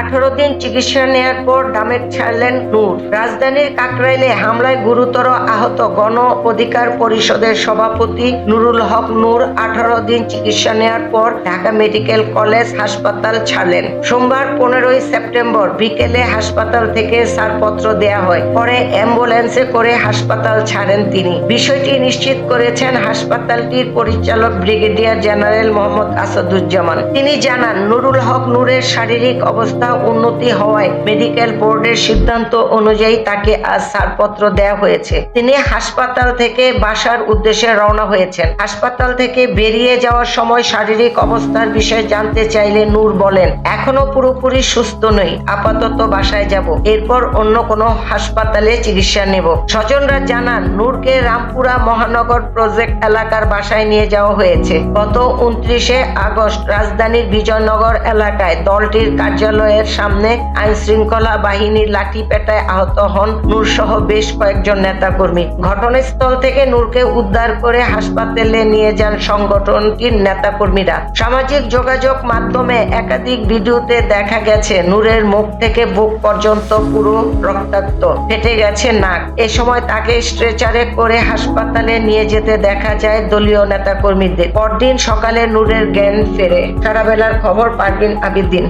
আঠারো দিন চিকিৎসা নেয়ার পর ডামেক ছাড়লেন নূর। রাজধানীর কাকরাইলে হামলায় গুরুতর আহত গণ অধিকার পরিষদের সভাপতি নুরুল হক নূর আঠারো দিন চিকিৎসা নেয়ার পর ঢাকা মেডিকেল কলেজ হাসপাতাল ছাড়লেন। সোমবার পনেরোই সেপ্টেম্বর বিকেলে হাসপাতাল থেকে ছাড়পত্র দেয়া হয়। পরে অ্যাম্বুলেন্সে করে হাসপাতাল ছাড়েন তিনি। বিষয়টি নিশ্চিত করেছেন হাসপাতালটির পরিচালক ব্রিগেডিয়ার জেনারেল মোহাম্মদ আসাদুজ্জামান। তিনি জানান, নুরুল হক নূরের শারীরিক অবস্থা উন্নতি হওয়ায় মেডিকেল বোর্ডের সিদ্ধান্ত অনুযায়ী তাকে আজ ছাড়পত্র দেওয়া হয়েছে। তিনি হাসপাতাল থেকে বাসার উদ্দেশ্যে রওনা হয়েছেন। হাসপাতাল থেকে বেরিয়ে যাওয়ার সময় শারীরিক অবস্থার বিষয়ে জানতে চাইলে নূর বলেন, এখনও পুরোপুরি সুস্থ নই, আপাতত বাসায় যাব। এরপর অন্য কোনো হাসপাতালে চিকিৎসা নেব। স্বজনরা জানান, নূরকে রামপুরা মহানগর প্রজেক্ট এলাকার বাসায় নিয়ে যাওয়া হয়েছে। গত উনত্রিশে আগস্ট রাজধানীর বিজয়নগর এলাকায় দলটির কার্যালয়ের সামনে আইন শৃঙ্খলা বাহিনীর লাঠি পেটায় আহত হন নূর সহ বেশ কয়েকজন নেতাকর্মী। ঘটনাস্থল থেকে নূরকে উদ্ধার করে হাসপাতালে নিয়ে যান সংগঠনটির নেতাকর্মীরা। সামাজিক যোগাযোগ মাধ্যমে একাধিক ভিডিওতে দেখা গেছে, নূরের মুখ থেকে বুক পর্যন্ত পুরো রক্তাক্ত, ফেটে গেছে নাক। এ সময় তাকে স্ট্রেচারে করে হাসপাতালে নিয়ে যেতে দেখা যায় দলীয় নেতাকর্মীদের। পরদিন সকালে নূরের জ্ঞান ফেরে। সারা বেলার খবর পারবিন আবিদ্দিন